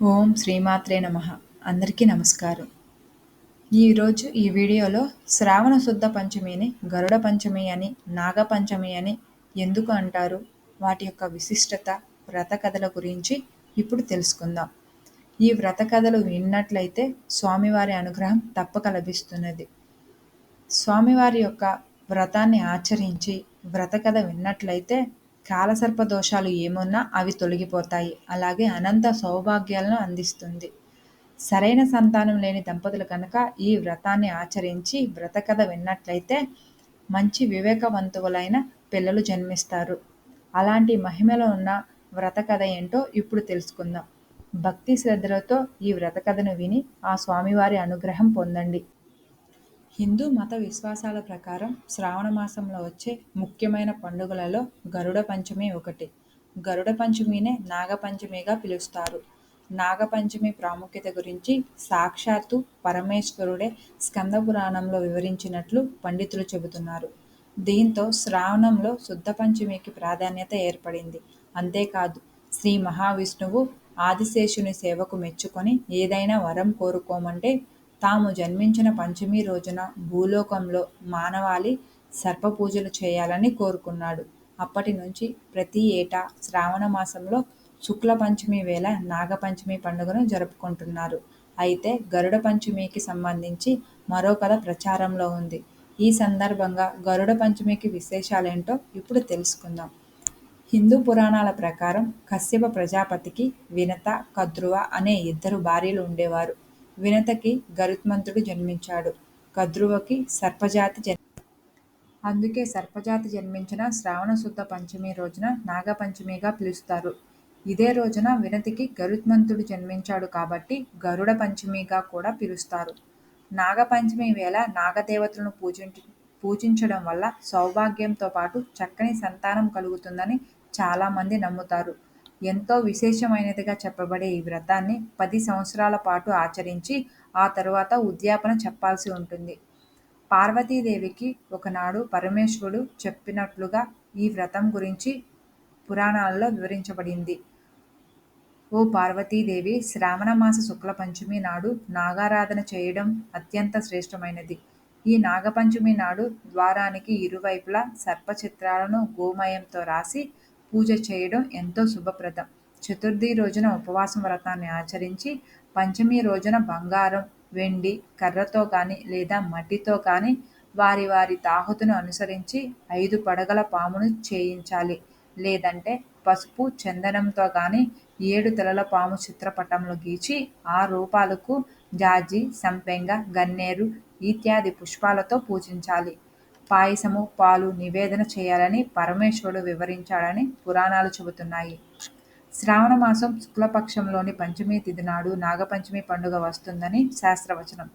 ఓం శ్రీమాత్రే నమ. అందరికీ నమస్కారం. ఈరోజు ఈ వీడియోలో శ్రావణ శుద్ధ పంచమిని గరుడ పంచమి అని నాగ పంచమి అని ఎందుకు అంటారు? వాటి యొక్క విశిష్టత వ్రత కథల గురించి ఇప్పుడు తెలుసుకుందాం. ఈ వ్రత కథలు విన్నట్లయితే స్వామివారి అనుగ్రహం తప్పక లభిస్తున్నది. స్వామివారి యొక్క వ్రతాన్ని ఆచరించి వ్రత కథ విన్నట్లయితే కాలసర్ప దోషాలు ఏమున్నా అవి తొలగిపోతాయి. అలాగే అనంత సౌభాగ్యాలను అందిస్తుంది. సరైన సంతానం లేని దంపతులు కనుక ఈ వ్రతాన్ని ఆచరించి వ్రత కథ విన్నట్లయితే మంచి వివేకవంతువులైన పిల్లలు జన్మిస్తారు. అలాంటి మహిమలో ఉన్న వ్రత కథ ఏంటో ఇప్పుడు తెలుసుకుందాం. భక్తి శ్రద్ధలతో ఈ వ్రత కథను విని ఆ స్వామివారి అనుగ్రహం పొందండి. హిందూ మత విశ్వాసాల ప్రకారం శ్రావణ మాసంలో వచ్చే ముఖ్యమైన పండుగలలో గరుడ పంచమి ఒకటి. గరుడ పంచమినే నాగపంచమిగా పిలుస్తారు. నాగపంచమి ప్రాముఖ్యత గురించి సాక్షాత్తు పరమేశ్వరుడే స్కంద పురాణంలో వివరించినట్లు పండితులు చెబుతున్నారు. దీంతో శ్రావణంలో శుద్ధ పంచమికి ప్రాధాన్యత ఏర్పడింది. అంతేకాదు శ్రీ మహావిష్ణువు ఆదిశేషుని సేవకు మెచ్చుకొని ఏదైనా వరం కోరుకోమంటే తాము జన్మించిన పంచమి రోజున భూలోకంలో మానవాళి సర్పపూజలు చేయాలని కోరుకున్నాడు. అప్పటి నుంచి ప్రతి ఏటా శ్రావణ మాసంలో శుక్ల పంచమి వేళ నాగపంచమి పండుగను జరుపుకుంటున్నారు. అయితే గరుడ పంచమికి సంబంధించి మరో కథ ప్రచారంలో ఉంది. ఈ సందర్భంగా గరుడ పంచమికి విశేషాలేంటో ఇప్పుడు తెలుసుకుందాం. హిందూ పురాణాల ప్రకారం కశ్యప ప్రజాపతికి వినత కద్రువ అనే ఇద్దరు భార్యలు ఉండేవారు. వినతకి గరుత్మంతుడు జన్మించాడు. కద్రువకి సర్పజాతి జన్ అందుకే సర్పజాతి జన్మించిన శ్రావణ శుద్ధ పంచమి రోజున నాగపంచమిగా పిలుస్తారు. ఇదే రోజున వినతికి గరుత్మంతుడు జన్మించాడు కాబట్టి గరుడ పంచమిగా కూడా పిలుస్తారు. నాగపంచమి వేళ నాగదేవతలను పూజించ పూజించడం వల్ల సౌభాగ్యంతో పాటు చక్కని సంతానం కలుగుతుందని చాలామంది నమ్ముతారు. ఎంతో విశేషమైనదిగా చెప్పబడే ఈ వ్రతాన్ని పది సంవత్సరాల పాటు ఆచరించి ఆ తరువాత ఉద్యాపన చెప్పాల్సి ఉంటుంది. పార్వతీదేవికి ఒకనాడు పరమేశ్వరుడు చెప్పినట్లుగా ఈ వ్రతం గురించి పురాణాలలో వివరించబడింది. ఓ పార్వతీదేవి శ్రావణ మాస శుక్ల పంచమి నాడు నాగారాధన చేయడం అత్యంత శ్రేష్టమైనది. ఈ నాగపంచమి నాడు ద్వారానికి ఇరువైపులా సర్పచిత్రాలను గోమయంతో రాసి పూజ చేయడం ఎంతో శుభప్రదం. చతుర్థి రోజున ఉపవాసం వ్రతాన్ని ఆచరించి పంచమి రోజున బంగారం వెండి కర్రతో కానీ లేదా మట్టితో కానీ వారి వారి తాహుతును అనుసరించి ఐదు పడగల పామును చేయించాలి. లేదంటే పసుపు చందనంతో కానీ ఏడు తెలల పాము చిత్రపటంలో గీచి ఆ రూపాలకు జాజి సంపెంగ గన్నేరు ఇత్యాది పుష్పాలతో పూజించాలి. పాయసము పాలు నివేదన చేయాలని పరమేశ్వరుడు వివరించాడని పురాణాలు చెబుతున్నాయి. శ్రావణ మాసం శుక్లపక్షంలోని పంచమి తిథి నాడు నాగపంచమి పండుగ వస్తుందని శాస్త్రవచనం.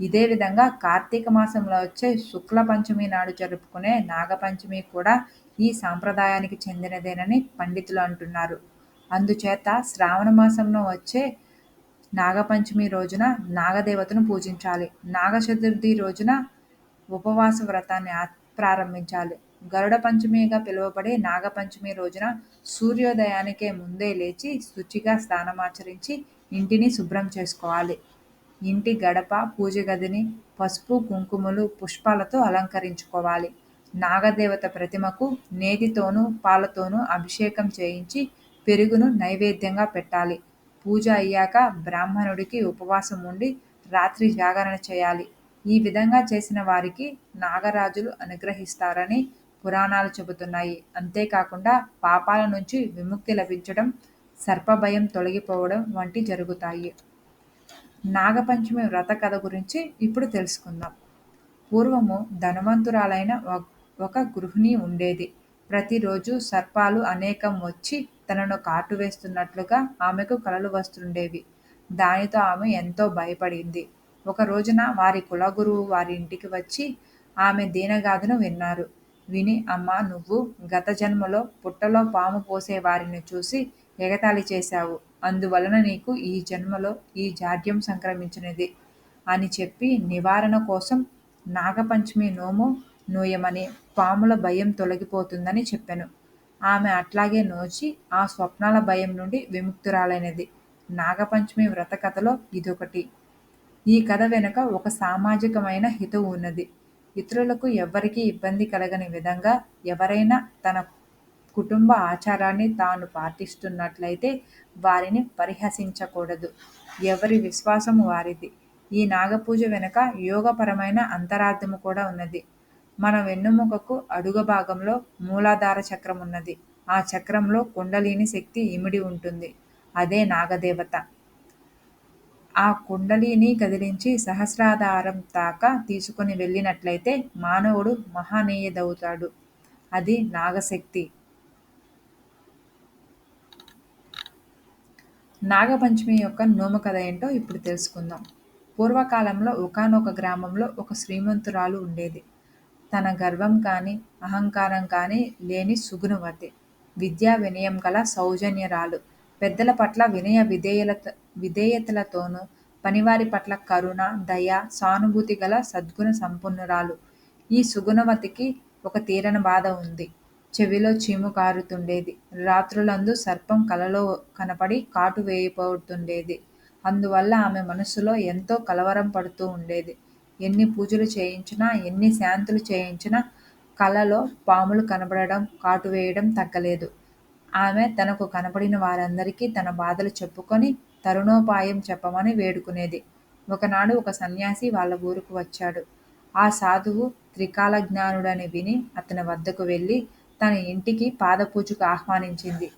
ఇదే విధంగా కార్తీక మాసంలో వచ్చే శుక్ల పంచమి నాడు జరుపుకునే నాగపంచమి కూడా ఈ సాంప్రదాయానికి చెందినదేనని పండితులు అంటున్నారు. అందుచేత శ్రావణ మాసంలో వచ్చే నాగపంచమి రోజున నాగదేవతను పూజించాలి. నాగ చతుర్థి రోజున ఉపవాస వ్రతాన్ని ప్రారంభించాలి. గరుడ పంచమిగా పిలువబడే నాగపంచమి రోజున సూర్యోదయానికే ముందే లేచి శుచిగా స్నానమాచరించి ఇంటిని శుభ్రం చేసుకోవాలి. ఇంటి గడప పూజ గదిని పసుపు కుంకుమలు పుష్పాలతో అలంకరించుకోవాలి. నాగదేవత ప్రతిమకు నేతితోనూ పాలతోనూ అభిషేకం చేయించి పెరుగును నైవేద్యంగా పెట్టాలి. పూజ అయ్యాక బ్రాహ్మణుడికి ఉపవాసం ఉండి రాత్రి జాగరణ చేయాలి. ఈ విధంగా చేసిన వారికి నాగరాజులు అనుగ్రహిస్తారని పురాణాలు చెబుతున్నాయి. అంతేకాకుండా పాపాల నుంచి విముక్తి లభించడం సర్పభయం తొలగిపోవడం వంటి జరుగుతాయి. నాగపంచమి వ్రత కథ గురించి ఇప్పుడు తెలుసుకుందాం. పూర్వము ధనవంతురాలైన ఒక గృహిణి ఉండేది. ప్రతిరోజు సర్పాలు అనేకం వచ్చి తనను కాటు వేస్తున్నట్లుగా ఆమెకు కలలు వస్తుండేవి. దానితో ఆమె ఎంతో భయపడింది. ఒక రోజున వారి కులగురువు వారి ఇంటికి వచ్చి ఆమె దీనగాథను విన్నారు. విని అమ్మ నువ్వు గత జన్మలో పుట్టలో పాము పోసే వారిని చూసి ఎగతాళి చేశావు. అందువలన నీకు ఈ జన్మలో ఈ జాడ్యం సంక్రమించినది అని చెప్పి నివారణ కోసం నాగపంచమి నోము నోయమని పాముల భయం తొలగిపోతుందని చెప్పాను. ఆమె అట్లాగే నోచి ఆ స్వప్నాల భయం నుండి విముక్తురాలైనది. నాగపంచమి వ్రత కథలో ఇదొకటి. ఈ కథ వెనుక ఒక సామాజికమైన హితవు ఉన్నది. ఇతరులకు ఎవ్వరికీ ఇబ్బంది కలగని విధంగా ఎవరైనా తన కుటుంబ ఆచారాన్ని తాను పాటిస్తున్నట్లయితే వారిని పరిహసించకూడదు. ఎవరి విశ్వాసం వారిది. ఈ నాగపూజ వెనుక యోగపరమైన అంతరార్థము కూడా ఉన్నది. మన వెన్నుముకకు అడుగు భాగంలో మూలాధార చక్రం ఉన్నది ఆ చక్రంలో కుండలిని శక్తి ఇమిడి ఉంటుంది. అదే నాగదేవత. ఆ కుండలిని కదిలించి సహస్రాధారం దాకా తీసుకుని వెళ్ళినట్లయితే మానవుడు మహానీయుడవుతాడు. అది నాగశక్తి. నాగపంచమి యొక్క నోము కథ ఏంటో ఇప్పుడు తెలుసుకుందాం. పూర్వకాలంలో ఒకనొక గ్రామంలో ఒక శ్రీమంతురాలు ఉండేది. తన గర్వం కానీ అహంకారం కానీ లేని సుగుణవతి విద్యా వినయం గల సౌజన్యరాలు. పెద్దల పట్ల వినయ విధేయలతో విధేయతలతోనూ పనివారి పట్ల కరుణ దయ సానుభూతి గల సద్గుణ సంపన్నురాలు. ఈ సుగుణవతికి ఒక తీరని బాధ ఉంది. చెవిలో చీము కారుతుండేది. రాత్రులందు సర్పం కలలో కనపడి కాటు వేయిపోతుండేది అందువల్ల ఆమె మనస్సులో ఎంతో కలవరం పడుతూ ఉండేది. ఎన్ని పూజలు చేయించినా ఎన్ని శాంతులు చేయించినా కలలో పాములు కనబడడం కాటు వేయడం తగ్గలేదు. ఆమె తనకు కనపడిన వారందరికీ తన బాధలు చెప్పుకొని తరుణోపాయం చెప్పమని వేడుకునేది. ఒకనాడు ఒక సన్యాసి వాళ్ళ ఊరుకు వచ్చాడు. ఆ సాధువు త్రికాల జ్ఞానుడని విని అతని వద్దకు వెళ్ళి తన ఇంటికి పాదపూజకు ఆహ్వానించింది.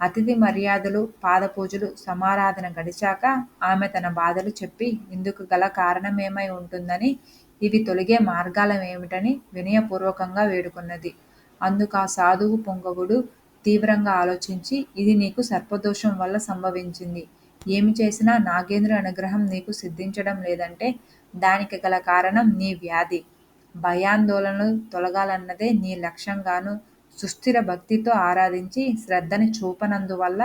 అతిథి మర్యాదలు పాదపూజలు సమారాధన గడిచాక ఆమె తన బాధలు చెప్పి ఇందుకు గల కారణమేమై ఉంటుందని ఇవి తొలగే మార్గాలమేమిటని వినయపూర్వకంగా వేడుకున్నది. అందుకు ఆ సాధువు పొంగవుడు తీవ్రంగా ఆలోచించి ఇది నీకు సర్పదోషం వల్ల సంభవించింది. ఏమి చేసినా నాగేంద్ర అనుగ్రహం నీకు సిద్ధించడం లేదంటే దానికి గల కారణం నీ వ్యాధి. భయాందోళనలు తొలగాలన్నదే నీ లక్ష్యంగాను సుస్థిర భక్తితో ఆరాధించి శ్రద్ధని చూపనందువల్ల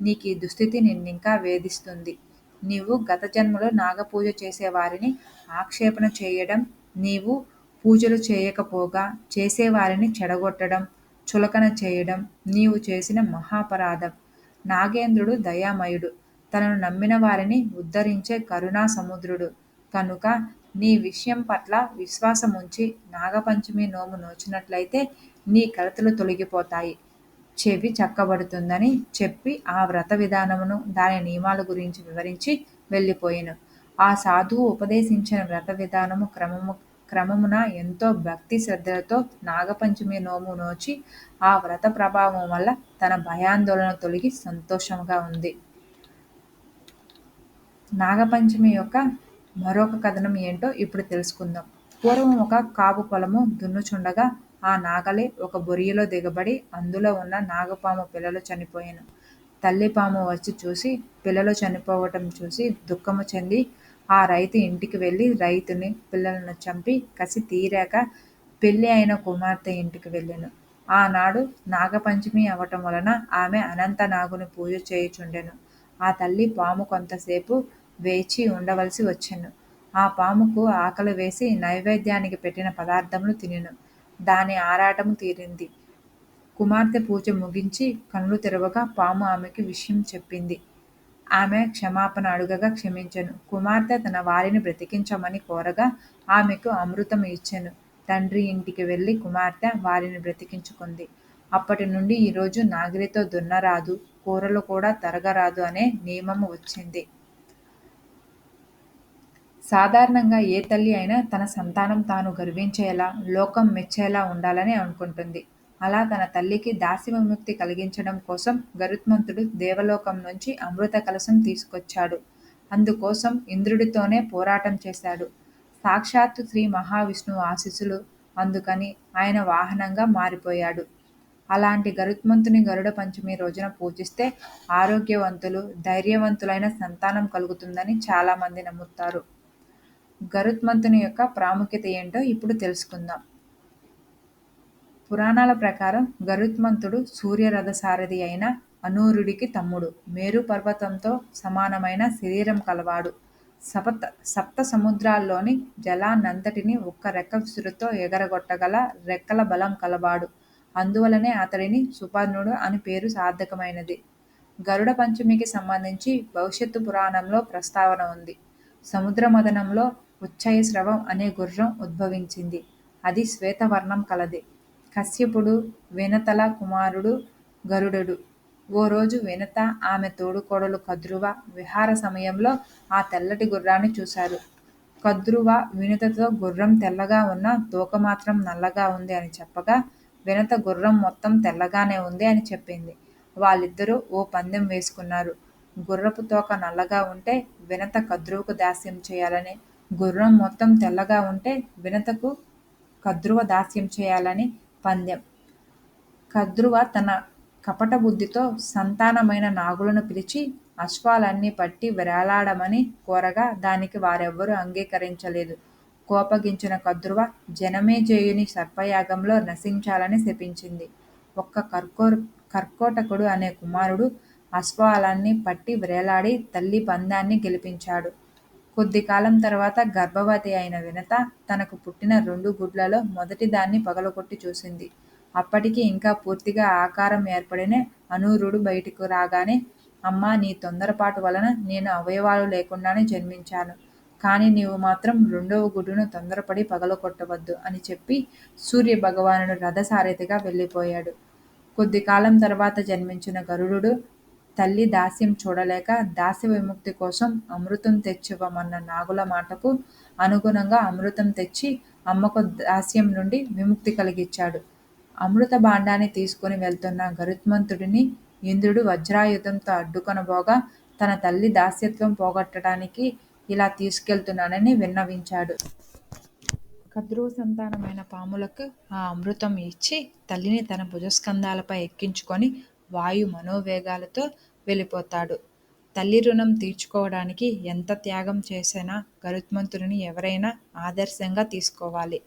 నీకు ఈ దుస్థితి నిన్నింకా వేధిస్తుంది. నీవు గత జన్మలో నాగపూజ చేసేవారిని ఆక్షేపణ చేయడం నీవు పూజలు చేయకపోగా చేసేవారిని చెడగొట్టడం చులకన చేయడం నీవు చేసిన మహాపరాధం. నాగేంద్రుడు దయామయుడు. తనను నమ్మిన వారిని ఉద్ధరించే కరుణా సముద్రుడు కనుక నీ విషయం పట్ల విశ్వాసముంచి నాగపంచమి నోము నోచినట్లయితే నీ కలతలు తొలగిపోతాయి. చెవి చక్కబడుతుందని చెప్పి ఆ వ్రత విధానమును దాని నియమాల గురించి వివరించి వెళ్ళిపోయాను. ఆ సాధువు ఉపదేశించిన వ్రత విధానము క్రమము క్రమమున ఎంతో భక్తి శ్రద్ధలతో నాగపంచమి నోము నోచి ఆ వ్రత ప్రభావం వల్ల తన భయాందోళన తొలగి సంతోషంగా ఉంది. నాగపంచమి యొక్క మరొక కథనం ఏంటో ఇప్పుడు తెలుసుకుందాం. పూర్వం ఒక కాపు పొలము దున్నుచుండగా ఆ నాగలి ఒక బొరియలో దిగబడి అందులో ఉన్న నాగపాము పిల్లలు చనిపోయాను. తల్లిపాము వచ్చి చూసి పిల్లలు చనిపోవటం చూసి దుఃఖము చెంది ఆ రైతు ఇంటికి వెళ్ళి రైతుని పిల్లలను చంపి కసి తీరాక పెళ్ళి అయిన కుమార్తె ఇంటికి వెళ్ళాను. ఆనాడు నాగపంచమి అవటం వలన ఆమె అనంత నాగుని పూజ చేయుచుండెను. ఆ తల్లి పాము కొంతసేపు వేచి ఉండవలసి వచ్చెను. ఆ పాముకు ఆకలి వేసి నైవేద్యానికి పెట్టిన పదార్థములు తినెను. దాని ఆరాటము తీరింది. కుమార్తె పూజ ముగించి కళ్ళు తెరవగా పాము ఆమెకి విషయం చెప్పింది. ఆమె క్షమాపణ అడుగగా క్షమించెను. కుమార్తె తన వారిని బ్రతికించమని కోరగా ఆమెకు అమృతం ఇచ్చెను. తండ్రి ఇంటికి వెళ్ళి కుమార్తె వారిని బ్రతికించుకుంది. అప్పటి నుండి ఈరోజు నాగిలితో దున్నరాదు కూరలు కూడా తరగరాదు అనే నియమము వచ్చింది. సాధారణంగా ఏ తల్లి అయినా తన సంతానం తాను గర్వించేలా లోకం మెచ్చేలా ఉండాలని అనుకుంటుంది. అలా తన తల్లికి దాసి విముక్తి కలిగించడం కోసం గరుత్మంతుడు దేవలోకం నుంచి అమృత కలశం తీసుకొచ్చాడు. అందుకోసం ఇంద్రుడితోనే పోరాటం చేశాడు. సాక్షాత్తు శ్రీ మహావిష్ణువు ఆశీస్సులు అందుకని ఆయన వాహనంగా మారిపోయాడు. అలాంటి గరుత్మంతుని గరుడ పంచమి రోజున పూజిస్తే ఆరోగ్యవంతులు ధైర్యవంతులైన సంతానం కలుగుతుందని చాలామంది నమ్ముతారు. గరుత్మంతుని యొక్క ప్రాముఖ్యత ఏంటో ఇప్పుడు తెలుసుకుందాం. పురాణాల ప్రకారం గరుత్మంతుడు సూర్యరథ సారథి అయిన అనూరుడికి తమ్ముడు. మేరు పర్వతంతో సమానమైన శరీరం కలవాడు. సపత సప్త సముద్రాల్లోని జలాన్నంతటిని ఒక్క రెక్క విసురుతో ఎగరగొట్టగల రెక్కల బలం కలవాడు. అందువలనే అతడిని సుపర్ణుడు అని పేరు సార్థకమైనది. గరుడ పంచమికి సంబంధించి భవిష్యత్తు పురాణంలో ప్రస్తావన ఉంది. సముద్ర మదనంలో ఉచ్చైస్రవం అనే గుర్రం ఉద్భవించింది. అది శ్వేతవర్ణం కలది. కశ్యపుడు వినతల కుమారుడు గరుడడు. ఓ రోజు వినత ఆమె తోడుకోడలు కద్రువ విహార సమయంలో ఆ తెల్లటి గుర్రాన్ని చూశారు. కద్రువ వినతతో గుర్రం తెల్లగా ఉన్న తోక మాత్రం నల్లగా ఉంది అని చెప్పగా వినత గుర్రం మొత్తం తెల్లగానే ఉంది అని చెప్పింది. వాళ్ళిద్దరూ ఓ పందెం వేసుకున్నారు. గుర్రపు తోక నల్లగా ఉంటే వినత కద్రువకు దాస్యం చేయాలని గుర్రం మొత్తం తెల్లగా ఉంటే వినతకు కద్రువ దాస్యం చేయాలని పందెం. కద్రువ తన కపట బుద్ధితో సంతానమైన నాగులను పిలిచి అశ్వాలన్నీ పట్టి వేలాడమని కోరగా దానికి వారెవ్వరూ అంగీకరించలేదు. కోపగించిన కద్రువ జనమే చేయుని సర్పయాగంలో నశించాలని శపించింది. ఒక్క కర్కో కర్కోటకుడు అనే కుమారుడు అశ్వాలన్నీ పట్టి వ్రేలాడి తల్లి పందాన్ని గెలిపించాడు. కొద్ది కాలం తర్వాత గర్భవతి అయిన వినత తనకు పుట్టిన రెండు గుడ్లలో మొదటి దాన్ని పగలగొట్టి చూసింది. అప్పటికి ఇంకా పూర్తిగా ఆకారం ఏర్పడిన అనూరుడు బయటకు రాగానే అమ్మా నీ తొందరపాటు వలన నేను అవయవాలు లేకుండానే జన్మించాను. కానీ నీవు మాత్రం రెండవ గుడ్డును తొందరపడి పగలగొట్టవద్దు అని చెప్పి సూర్య భగవానుడు రథసారథిగా వెళ్ళిపోయాడు. కొద్ది కాలం తర్వాత జన్మించిన గరుడు తల్లి దాస్యం చూడలేక దాస్య విముక్తి కోసం అమృతం తెచ్చివ్వమన్న నాగుల మాటకు అనుగుణంగా అమృతం తెచ్చి అమ్మకు దాస్యం నుండి విముక్తి కలిగించాడు అమృత భాండాన్ని తీసుకుని వెళ్తున్న గరుత్మంతుడిని ఇంద్రుడు వజ్రాయుధంతో అడ్డుకొనబోగా తన తల్లి దాస్యత్వం పోగొట్టడానికి ఇలా తీసుకెళ్తున్నానని విన్నవించాడు. కద్రువ సంతానమైన పాములకు ఆ అమృతం ఇచ్చి తల్లిని తన భుజస్కంధాలపై ఎక్కించుకొని వాయు మనోవేగాలతో వెళ్ళిపోతాడు. తల్లి రుణం తీర్చుకోవడానికి ఎంత త్యాగం చేసినా గరుత్మంతుడిని ఎవరైనా ఆదర్శంగా తీసుకోవాలి.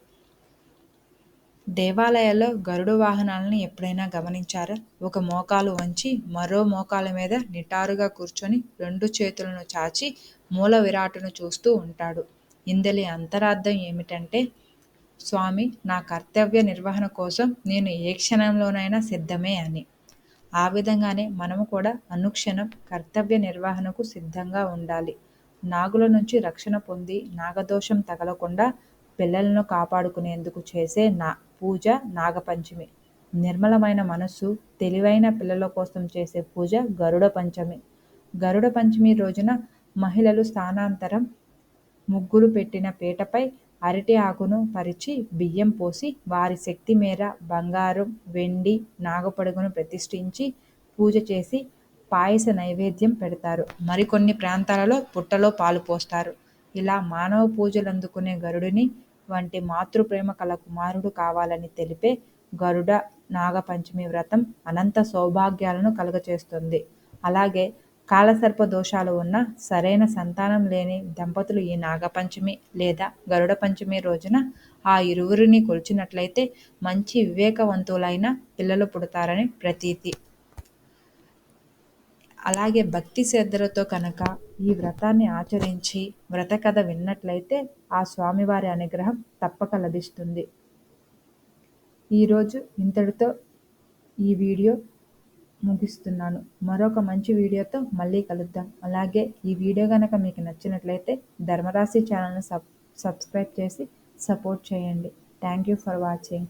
దేవాలయాల్లో గరుడు వాహనాలను ఎప్పుడైనా గమనించారా? ఒక మోకాలు వంచి మరో మోకాల మీద నిటారుగా కూర్చొని రెండు చేతులను చాచి మూల విరాటును చూస్తూ ఉంటాడు. ఇందలి అంతరార్థం ఏమిటంటే స్వామి నా కర్తవ్య నిర్వహణ కోసం నేను ఏ క్షణంలోనైనా సిద్ధమే అని. ఆ విధంగానే మనము కూడా అనుక్షణం కర్తవ్య నిర్వహణకు సిద్ధంగా ఉండాలి. నాగుల నుంచి రక్షణ పొంది నాగదోషం తగలకుండా పిల్లలను కాపాడుకునేందుకు చేసే నా పూజ నాగపంచమి. నిర్మలమైన మనస్సు తెలివైన పిల్లల కోసం చేసే పూజ గరుడ పంచమి. గరుడ పంచమి రోజున మహిళలు స్థానాంతరం ముగ్గురు పెట్టిన పీటపై అరటి ఆకును పరిచి బియ్యం పోసి వారి శక్తి మేర బంగారం వెండి నాగపడుగును ప్రతిష్ఠించి పూజ చేసి పాయస నైవేద్యం పెడతారు. మరికొన్ని ప్రాంతాలలో పుట్టలో పాలు పోస్తారు. ఇలా మానవ పూజలు అందుకునే గరుడిని వంటి మాతృప్రేమ కల కుమారుడు కావాలని తెలిపే గరుడ నాగపంచమి వ్రతం అనంత సౌభాగ్యాలను కలుగచేస్తుంది. అలాగే కాలసర్ప దోషాలు ఉన్న సరైన సంతానం లేని దంపతులు ఈ నాగపంచమి లేదా గరుడ పంచమి రోజున ఆ ఇరువురిని కొలిచినట్లయితే మంచి వివేకవంతులైన పిల్లలు పుడతారని ప్రతీతి. అలాగే భక్తి శ్రద్ధలతో కనుక ఈ వ్రతాన్ని ఆచరించి వ్రత కథ విన్నట్లయితే ఆ స్వామివారి అనుగ్రహం తప్పక లభిస్తుంది. ఈరోజు ఇంతటితో ఈ వీడియో ముగిస్తున్నాను. మరొక మంచి వీడియోతో మళ్ళీ కలుద్దాం. అలాగే ఈ వీడియో కనుక మీకు నచ్చినట్లయితే ధర్మరాశి ఛానల్ను సబ్ సబ్స్క్రైబ్ చేసి సపోర్ట్ చేయండి. Thank you for watching.